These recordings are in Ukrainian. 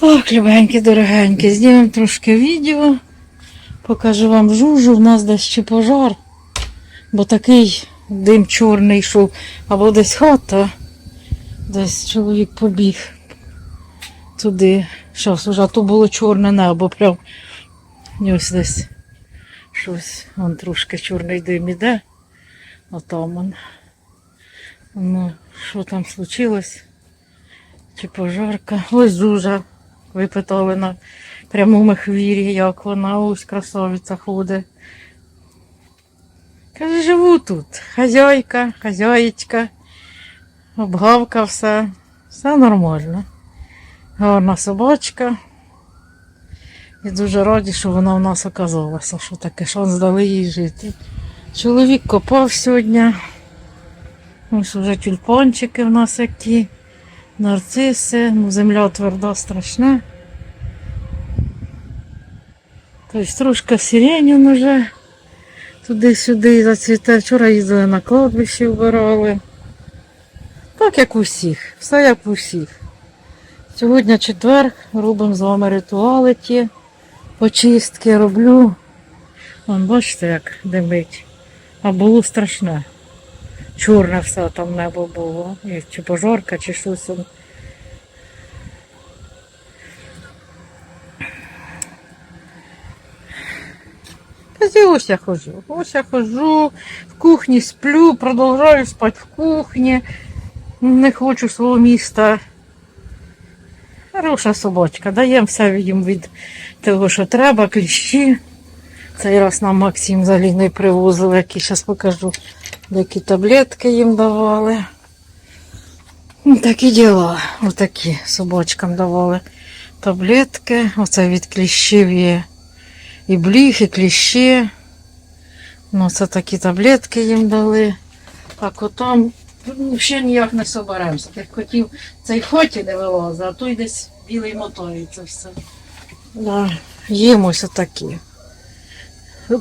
Так, любенькі, дорогенькі, знімемо трошки відео. Покажу вам жужу, в нас десь ще пожар, бо такий дим чорний йшов, або десь хата, десь чоловік побіг туди. Щас уже, а то було чорне небо, прям ось десь щось, вон трошки чорний дим іде, а он. Ну, що там случилось? Чи пожарка? Ось Зужа. Ви питали на прямому хвірі, як вона ось красавиця ходить. Каже, живу тут. Хазяйка, хазяєчка, обгавка, все. Все нормально. Гарна собачка. І дуже раді, що вона в нас оказалася, що таке шанс дали їй жити. Чоловік копав сьогодні. Ось вже тюльпанчики в нас які нарциси, ну земля тверда страшна. Тобто трошки сиренів вже туди-сюди зацвіте. Вчора їздили на кладбище, вбирали. Так як у всіх, все як у всіх. Сьогодні четвер, робимо з вами ритуали ті, почистки роблю. Вон, бачите, як димить. А було страшне. Чорне все там небо було. Чи пожарка, чи щось. Ось я хожу. Ось я хожу, в кухні сплю, продовжую спати в кухні. Не хочу свого міста. Хороша собачка. Даємо все їм від того, що треба, кліщі. Цей раз нам Максим з Аліною привозили, які зараз покажу, які таблетки їм давали. Ну, такі діла. Отакі собачкам давали таблетки. Оце від кліщів є і бліх, і кліщі. Ну, це такі таблетки їм дали. Так отам ну, ще ніяк не соберемося. Як хотів, цей хоті не вилазить, а той десь білий мотається все. Да. Їм ось отакі.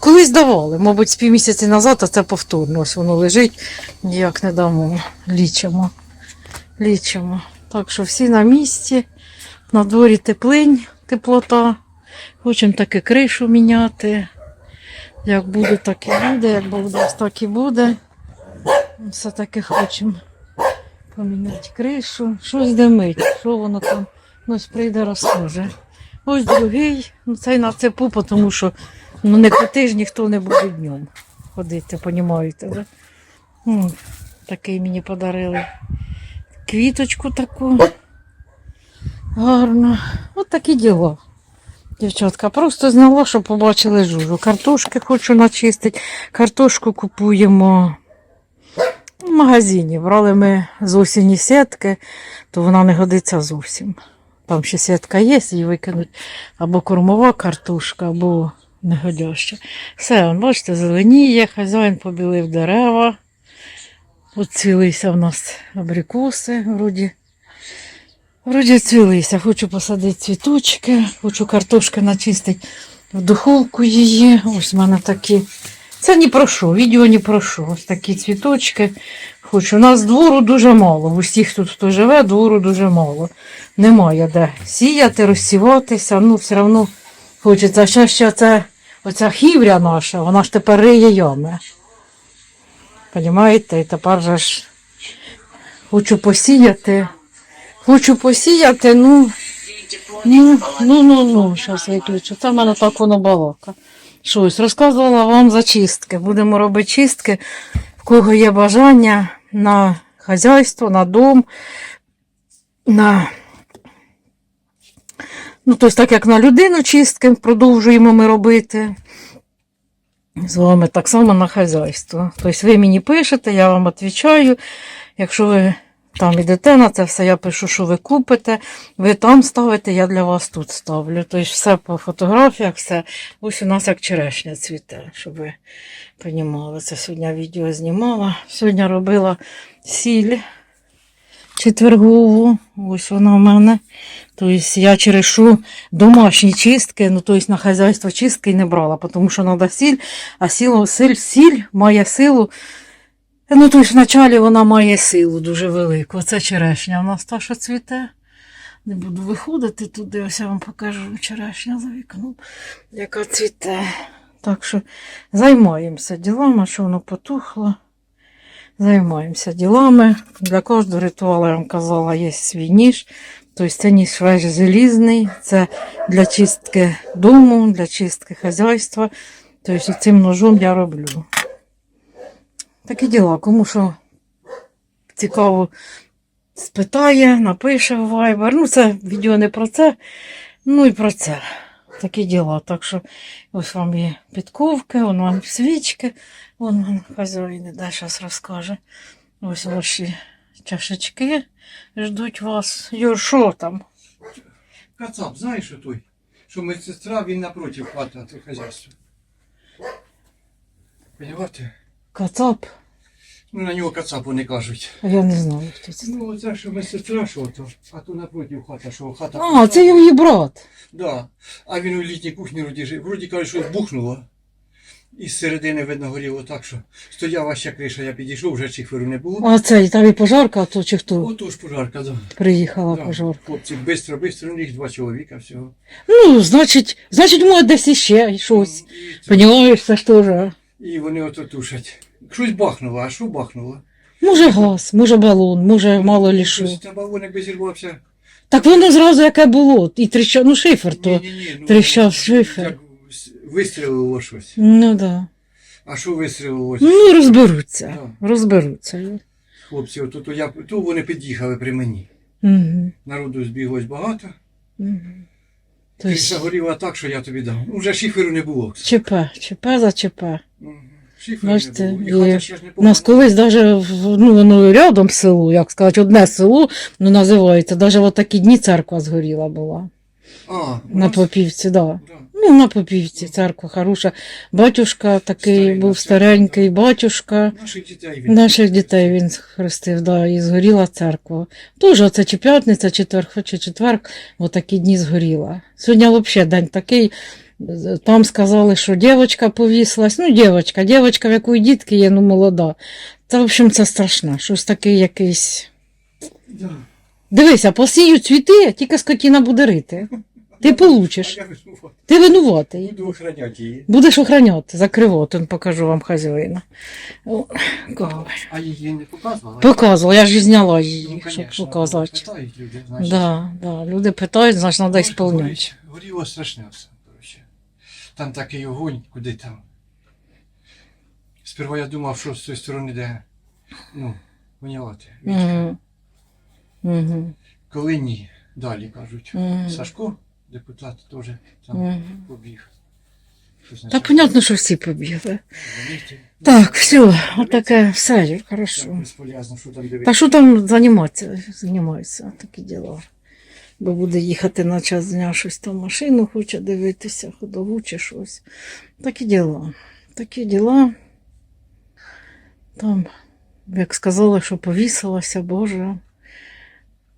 Колись давали, мабуть, з півмісяці назад, а це повторно. Воно лежить, ніяк не дамо. Лічимо. Лічимо. Так що всі на місці. На дворі теплинь, теплота. Хочемо таки кришу міняти. Як буде, так і буде. Як Бог так і буде. Все таки хочемо поміняти кришу. Щось димить. Що воно там? Ось прийде розкаже. Ось другий. Ну, цей на цепу, тому що ну, не коти ж ніхто не буде днем ходити, понімаєте, да? М, Такий мені подарили. Квіточку таку. Гарно. От такі діла. Дівчатка, просто зняла, щоб побачили жужу. Картошки хочу начистити. Картошку купуємо в магазині. Брали ми з осені сітки, то вона не годиться зовсім. Там ще сітка є, її викинуть або кормова картошка, або негодяща. Все, бачите, зеленіє, хазяїн побілив дерева. От цвілися в нас абрикоси, вроді. Вроді цвілися. Хочу посадити цвіточки, хочу картошки начистити в духовку її. Ось в мене такі. Це ні про що, відео ні про що. Ось такі цвіточки. Хочу. У нас двору дуже мало. В усіх тут, хто живе, двору дуже мало. Немає де сіяти, розсіватися. Ну, все одно хочеться. Ще ще це, оця хівря наша, вона ж тепер риє ями. Понімаєте? І тепер же ж хочу посіяти. Хочу посіяти, ну. Ну, ну, ну, ну, зараз виключу. Це в мене так воно балака. Щось розказувала вам за чистки. Будемо робити чистки, в кого є бажання на хазяйство, на дом, на. Ну, тобто, так як на людину чистки продовжуємо ми робити. З вами так само на хазяйство. Тобто ви мені пишете, я вам відповідаю. Якщо ви там ідете на це все, я пишу, що ви купите, ви там ставите, я для вас тут ставлю. Тобто все по фотографіях, все. Ось у нас як черешня цвіте, щоб ви розуміли. Це сьогодні відео знімала. Сьогодні робила сіль четвергову. Ось вона в мене. Тобто я черешу домашні чистки, ну тобто на хазяйство чистки не брала, тому що треба сіль, а сіло, сіль, сіль має силу. Ну, тобто вначалі вона має силу дуже велику. Це черешня у нас та, що цвіте. Не буду виходити туди, ось я вам покажу вчорашня за вікном, яка цвіте. Так що займаємося ділами, що воно потухло. Займаємося ділами. Для кожного ритуалу, я вам казала, є свій ніж. Тобто це ніж весь залізний, це для чистки дому, для чистки хазяйства. Тобто цим ножом я роблю. Такі діла. Кому що цікаво спитає, напише в Viber. Ну, це відео не про це, ну і про це. Такі діла. Так що ось вам і підковки, вон вам свічки, вон вам хазяїн іде, зараз розкаже. Ось ваші чашечки ждуть вас. Юр, що там? Кацап, знаєш що той? Що медсестра, він напротив хати на хазяйства. Понимаєте? Кацап? Ну на нього кацап вони кажуть. А Я не знаю, хто це. Ну оце що медсестра, що то, а то напротив хата, що хата. А, це її брат. Да. А він у літній кухні вроді жив. Вроді каже, що бухнуло. І з середини видно горіло так, що стояла ще криша, я підійшов, вже чихверу не було. А це і там і пожарка, а то чи хто Отож пожарка, да. приїхала да. пожарка. Хлопці, бистро, бистро, ну їх два чоловіка всього. Ну, значить, значить, може десь іще щось. Ну, Понімаєш, це ж теж. і вони ото тушать. Щось бахнуло, а що бахнуло? Може газ, може балон, може мало лі що. Щось Та балон якби зірвався. Так воно зразу яке було. І тріщав, ну шифер то. Ні-ні-ні, ну, тріщав шифер. як Вистрілило щось. Ну да. А що вистрілило? Ну, розберуться. Розберуться. Хлопці, ото то я то вони під'їхали при мені. Угу. Народу збіглось багато. Угу. Криша Тобто, горіла так, що я тобі дав. Ну, вже шиферу не було. ЧП, ЧП за ЧП. Мгм. Бачите. І У нас колись даже, в- ну, воно рядом село, як сказати, одне село, ну, називається, даже в такі дні церква згоріла була. А, На Попівці, да. да. Ну, на Попівці, церква хороша. Батюшка такий Старий, був старенький, батюшка. Наших дітей він. Наших дітей він хрестив, да, і згоріла церква. Тоже оце чи п'ятниця, чи четвер, чи четвер, отакі дні згоріла. Сьогодні взагалі день такий. Там сказали, що дівчинка повісилась. Ну, дівчинка, дівчинка, в якої дітки є, ну молода. Та, в общем, це страшно. Щось таке якийсь. Да. Дивися, посіють цвіти, тільки скотіна буде рити. Ти получиш. Я визнавати. Ти винуватий. Буду охраняти її. Будеш охраняти, закривати, покажу вам хазяїна. О? А її не показувала? Показувала, я ж і зняла її, Ну, щоб конечно, показати. Питають люди, значить. Да, да. Люди питають, значить, треба ісполняти. Горіло страшне все. Там такий огонь, куди там. Сперва я думав, що з цієї сторони, де, ну, поняла ти. Угу. Угу. Коли ні, далі кажуть. Мгм. Сашко, депутат, теж там Мгм. побіг. Щось Та почав понятно, що всі побігли. Так, все, отаке, все, хорошо. безполезно, що там дивитися. Та що там займатися? Займаються такі діла. Бо буде їхати на час дня щось там машину хоче дивитися, ходову чи щось. Такі діла. Такі діла. Там, як сказали, що повісилася, Боже.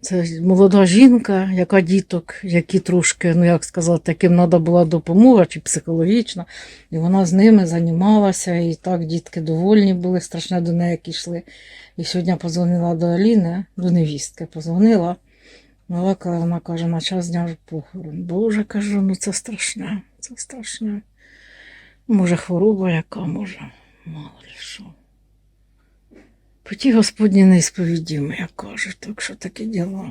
Це молода жінка, яка діток, які трошки, ну як сказати, таким треба була допомога чи психологічна. І вона з ними займалася, і так дітки довольні були, страшно до неї йшли. І сьогодні позвонила до Аліни, до невістки, позвонила. Вона, вона каже, на час дня похорон. Боже, кажу, ну це страшне, це страшне. Може, хвороба яка, може, мало ли що. Путі Господні неісповідімо, як кажуть, так що таке діло.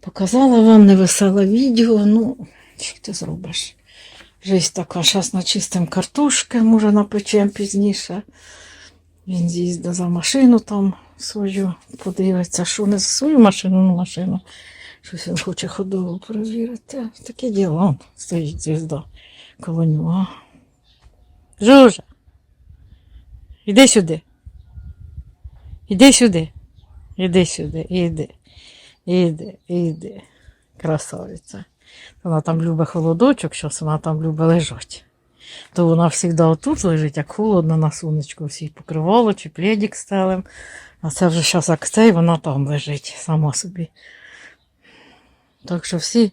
Показала вам невеселе відео, ну, що ти зробиш? Жизнь така, зараз начистим картошки, може напечем пізніше. Він з'їздить за машину там свою, подивиться, що не свою машину, ну машину. Щось він хоче ходову перевірити. Таке діло. Стоїть звізда коло нього. Жужа. Іди сюди. Іди сюди. Іди сюди, іди. Іди, іди. Красавиця. Вона там любить холодочок, щось вона там любить лежати. То вона завжди отут лежить, як холодно на сонечку, всі покривало чи пледик стелем. А це вже зараз як цей, вона там лежить сама собі. Так що всі,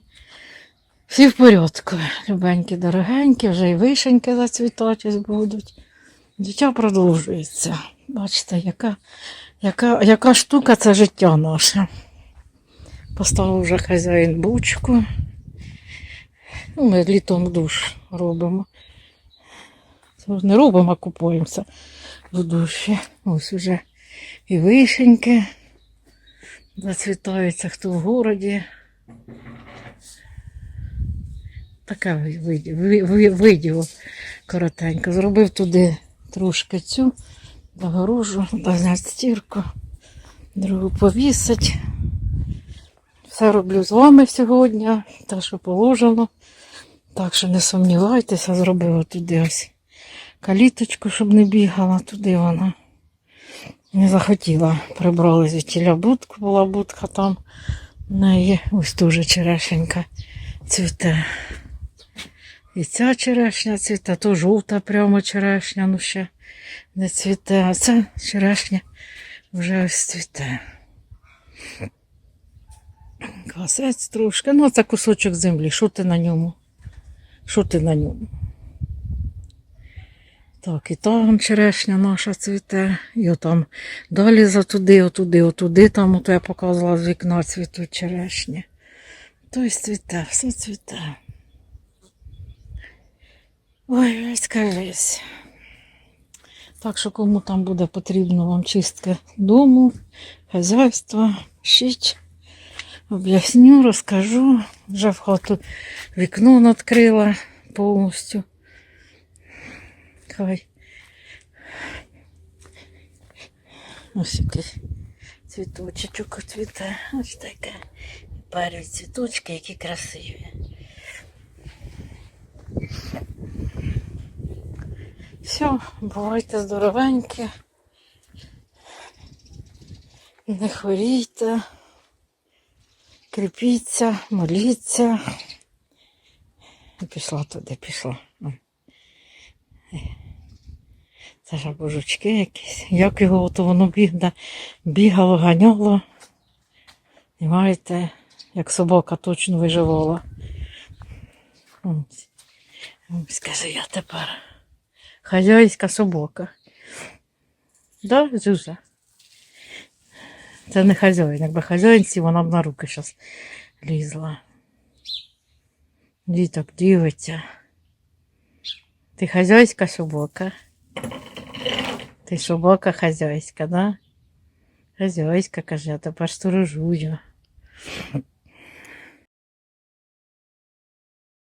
всі в порядку. Любенькі, дорогенькі, вже і вишеньки зацвітати будуть. Життя продовжується. Бачите, яка, яка, яка штука це життя наше. Поставив вже хазяїн бучку. Ну, ми літом душ робимо. Це ж не робимо, а купуємося в душі. Ось уже і вишеньки зацвітаються, хто в городі. Таке виді- ви- ви- коротенько. Зробив туди трошки цю загорожу, зняти стірку, другу повісить. Все роблю з вами сьогодні, те, що положено. Так що не сумнівайтеся, зробила туди ось каліточку, щоб не бігала, туди вона. Не захотіла. Прибрали звідтіля будку, була будка там. В неї ось дуже черешенька цвіте. І ця черешня цвіте, то жовта прямо черешня, ну ще не цвіте, а ця черешня вже ось цвіте. Квасець трошки, ну це кусочок землі. Що ти на ньому? Що ти на ньому? Так, і там черешня наша цвіте, і отам далі за туди, отуди, отуди, там ото я показувала з вікна цвітуть черешні. Тобто цвіте, все цвіте. Ой, весь кажись. Так що кому там буде потрібно вам чистка дому, хазяйства, пишіть. Об'ясню, розкажу. Вже в хату вікно надкрила повністю. Хай. Ось якийсь цвіточок цвіте. Ось таке. Парі цвіточки, які красиві. Все, бувайте здоровенькі. Не хворійте. Кріпіться, моліться. Пішла туди, пішла. Це ж божучки якісь. Як його ото воно бігда, бігало, ганяло. Знаєте, як собака точно виживала. Скажу я тепер. Хазяйська собака. Да, Зюза? Це не хазяїн. Якби хазяїн сів, вона б на руки зараз лізла. Діток дивиться. Ти хазяйська собака? Ти собака хазяйська, да? Хазяйська, каже, а тепер сторожую.